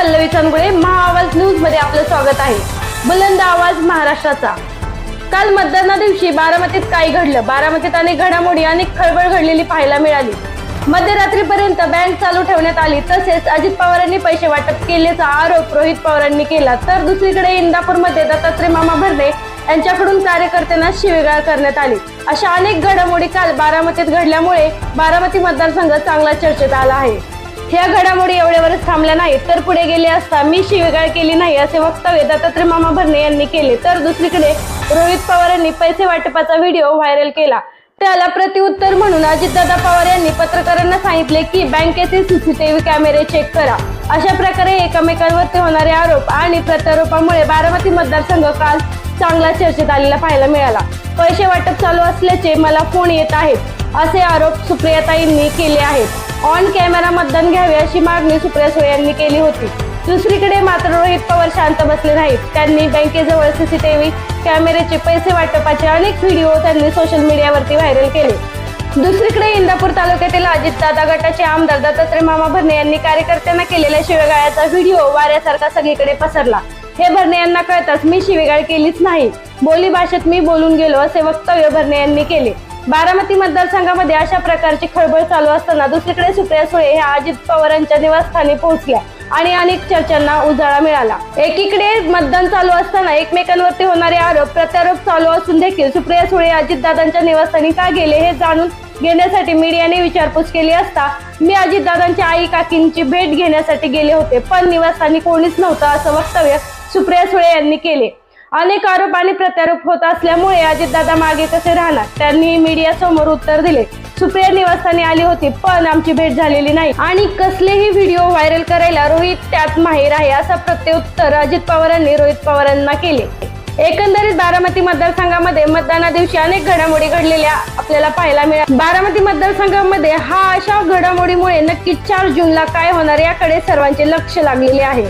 पल्लवी चंदगुळे महाआवाज न्यूजमध्ये आपलं स्वागत आहे. बुलंद आवाज महाराष्ट्राचा. काल मतदाना दिवशी बारामतीत काय घडलं? बारामतीत अनेक घडामोडी अनेक खळबळ घडलेली पाहायला मिळाली. मध्यरात्रीपर्यंत बँक चालू ठेवण्यात आली तसेच अजित पवारांनी पैसे वाटप केल्याचा आरोप रोहित पवारांनी केला. तर दुसरीकडे इंदापूरमध्ये दत्तात्रय मामा भरणे यांच्याकडून कार्यकर्त्यांना शिवेगाळ करण्यात आली. अशा अनेक घडामोडी काल बारामतीत घडल्यामुळे बारामती मतदारसंघ चांगला चर्चेत आला आहे. ह्या घडामोडी एवढ्यावरच थांबल्या नाहीत तर पुढे गेले असता मी शिवेगाळ केली नाही असे वक्तव्य दत्तात्रय मामा भरणे यांनी केले. तर दुसरीकडे रोहित पवार यांनी पैसे वाटपाचा व्हिडिओ व्हायरल केला. त्याला प्रतिउत्तर म्हणून अजितदादा पवार यांनी पत्रकारांना सांगितले की बँकेचे सीसीटीव्ही कॅमेरे चेक करा. अशा प्रकारे एकमेकांवरती होणारे आरोप आणि प्रत्यारोपामुळे बारामती मतदारसंघ काल चांगला चर्चेत आलेला पाहायला मिळाला. पैसे वाटप चालू असल्याचे मला फोन येत आहेत असे आरोप सुप्रियाताईंनी केले आहेत. ऑन कॅमेरा मतदान घ्यावे अशी मागणी सुप्रिया सुळे यांनी केली होती. दुसरीकडे मात्र रोहित पवार शांत बसले नाहीत. त्यांनी बँकेजवळ सीसीटीव्ही कॅमेऱ्याचे पैसे वाटपाचे अनेक व्हिडिओ त्यांनी सोशल मीडियावरती व्हायरल केले. दुसरीकडे इंदापूर तालुक्यातील अजित दादा गटाचे आमदार दत्तात्रय मामा भरणे यांनी कार्यकर्त्यांना केलेल्या शिवेगाळ्याचा व्हिडिओ वाऱ्यासारखा सगळीकडे पसरला. हे भरणे यांना कळताच मी शिवेगाळ केलीच नाही. बोली भाषेत मी बोलून गेलो असे वक्तव्य भरणे यांनी केले. बारामती मतदारसंघामध्ये अशा प्रकारची खळबळ चालू असताना दुसरीकडे सुप्रिया सुळे ह्या अजित पवारांच्या निवासस्थानी पोहोचल्या आणि अनेक चर्चांना उजाळा मिळाला. एकीकडे मतदान चालू असताना एकमेकांवरती होणारे आरोप प्रत्यारोप चालू असून देखील सुप्रिया सुळे अजितदादांच्या निवासस्थानी का गेले हे जाणून घेण्यासाठी मीडियाने विचारपूस केली असता मी अजितदादांच्या आई काकींची भेट घेण्यासाठी गेले होते पण निवासस्थानी कोणीच नव्हतं असं वक्तव्य सुप्रिया सुळे यांनी केले. अनेक आरोप आणि प्रत्यारोप होत असल्यामुळे अजितदादा मागे कसे राहणार? त्यांनी मीडिया समोर उत्तर दिले. सुप्रिया निवासस्थानी आली होती पण आमची भेट झालेली नाही. आणि कसलेही व्हिडिओ व्हायरल करायला रोहित त्यात माहीर आहे असं प्रत्युत्तर अजित पवारांनी रोहित पवारांना केले. एकंदरीत बारामती मतदारसंघामध्ये मतदाना दिवशी अनेक घडामोडी घडलेल्या आपल्याला पाहायला मिळाल्या. बारामती मतदारसंघामध्ये हा अशा घडामोडीमुळे नक्की चार जूनला काय होणार याकडे सर्वांचे लक्ष लागलेले आहे.